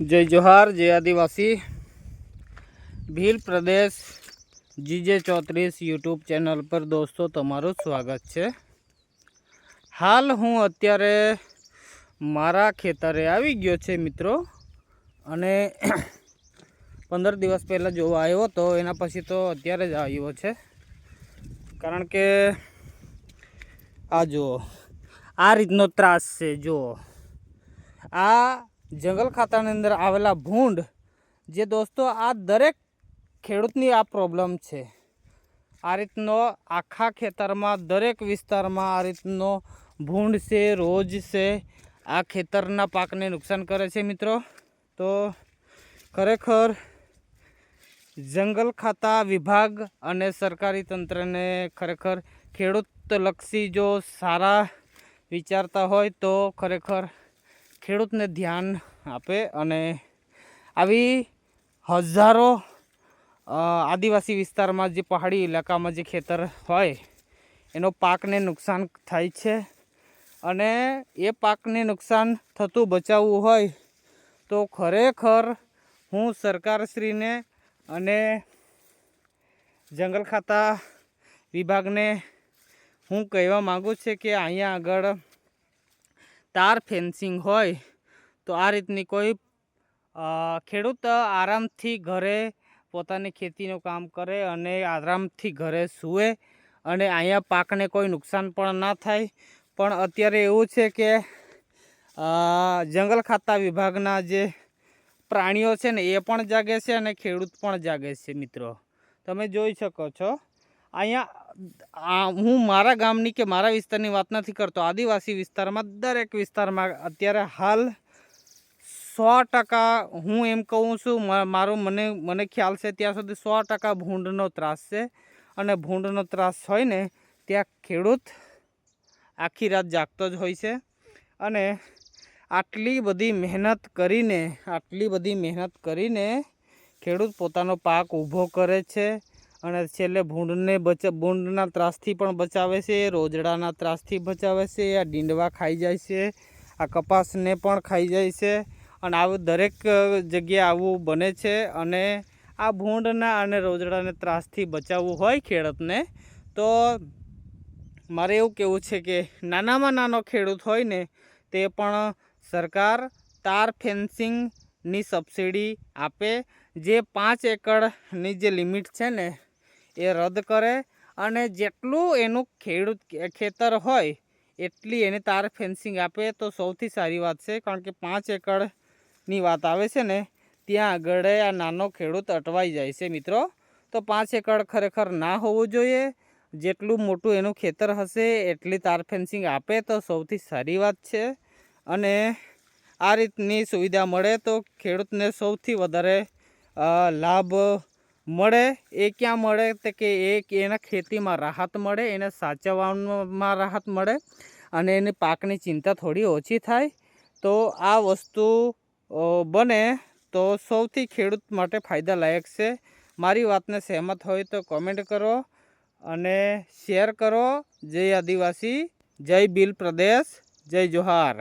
જય જોહાર, જય આદિવાસી. ભીલ પ્રદેશ જીજે ચોત્રીસ યુટ્યુબ ચેનલ પર દોસ્તો, તમારું સ્વાગત છે. હાલ હું અત્યારે મારા ખેતરે આવી ગયો છે મિત્રો. અને પંદર દિવસ પહેલાં જોવા આવ્યો તો એના પછી તો અત્યારે જ આવ્યો છે. કારણ કે આ જુઓ, આ રીતનો ત્રાસ છે, જુઓ. આ જંગલ ખાતાની અંદર આવેલા ભૂંડ, જે દોસ્તો આ દરેક ખેડૂતની આ પ્રોબ્લેમ છે. આ રીતનો આખા ખેતરમાં, દરેક વિસ્તારમાં આ રીતનો ભૂંડ છે, રોજ છે. આ ખેતરના પાકને નુકસાન કરે છે મિત્રો. તો ખરેખર જંગલ ખાતા વિભાગ અને સરકારી તંત્રને ખરેખર ખેડૂતલક્ષી જો સારા વિચારતા હોય તો ખરેખર ખેડૂતને ધ્યાન આપે અને આવી હજારો આદિવાસી વિસ્તારમાં જે પહાડી ઇલાકામાં જે ખેતર હોય, એનો પાકને નુકસાન થાય છે. અને એ પાકને નુકસાન થતું બચાવવું હોય, તો ખરેખર હું સરકારશ્રીને અને જંગલ ખાતા વિભાગને હું કહેવા માગું છું કે અહીંયા આગળ તાર ફેન્સિંગ હોય, તો આ રીતની કોઈ ખેડૂત આરામથી ઘરે પોતાની ખેતીનું કામ કરે અને આરામથી ઘરે સૂવે અને અહીંયા પાકને કોઈ નુકસાન પણ ના થાય. પણ અત્યારે એવું છે કે જંગલ ખાતા વિભાગના જે પ્રાણીઓ છે ને, એ પણ જાગે છે અને ખેડૂત પણ જાગે છે, મિત્રો. તમે જોઈ શકો છો. અહીંયા હું મારા ગામની કે મારા વિસ્તારની વાત નથી કરતો, આદિવાસી વિસ્તારમાં દરેક વિસ્તારમાં અત્યારે હાલ સો ટકા હું એમ કહું છું મારો મને મને ખ્યાલ છે ત્યાં સુધી સો ટકા ભૂંડનો ત્રાસ છે અને ભૂંડનો ત્રાસ હોય ને ત્યાં ખેડૂત આખી રાત જાગતો જ હોય છે અને આટલી બધી મહેનત કરીને, આટલી બધી મહેનત કરીને ખેડૂત પોતાનો પાક ઊભો કરે છે અને છેલ્લે ભૂંડને બચ, ભૂંડના ત્રાસથી પણ બચાવે છે, રોજડાના ત્રાસથી બચાવે છે, આ ડીંડવા ખાઈ જાય છે, આ કપાસને પણ ખાઈ જાય છે અને આવું દરેક જગ્યાએ આવું બને છે અને આ ભૂંડના અને રોજડાને ત્રાસથી બચાવવું હોય ખેડૂતને, તો મારે એવું કહેવું છે કે નાનામાં નાનો ખેડૂત હોય ને, તે પણ સરકાર તાર ફેન્સિંગની સબસિડી આપે, જે પાંચ એકડની જે લિમિટ છે ને એ રદ કરે અને જેટલું એનું ખેડૂત ખેતર હોય, એટલી એને તાર ફેન્સિંગ આપે. તો સૌથી સારી વાત છે, કારણ કે પાંચ એકડની વાત આવે છે ને, ત્યાં આગળ આ નાનો ખેડૂત અટવાઈ જાય છે મિત્રો. તો પાંચ એકડ ખરેખર ના હોવું જોઈએ. જેટલું મોટું એનું ખેતર હશે, એટલી તાર ફેન્સિંગ આપે તો સૌથી સારી વાત છે. અને આ રીતની સુવિધા મળે તો ખેડૂતને સૌથી વધારે લાભ મળે, એ ક્યાં મળે તો કે એ એના ખેતીમાં રાહત મળે, એને સાચવવામાં રાહત મળે અને એની પાકની ચિંતા થોડી ઓછી થાય. તો આ વસ્તુ બને તો સૌથી ખેડૂત માટે ફાયદાલાયક છે. મારી વાતને સહેમત હોય તો કોમેન્ટ કરો અને શેર કરો. જય આદિવાસી, જય બિલ પ્રદેશ, જય જોહાર.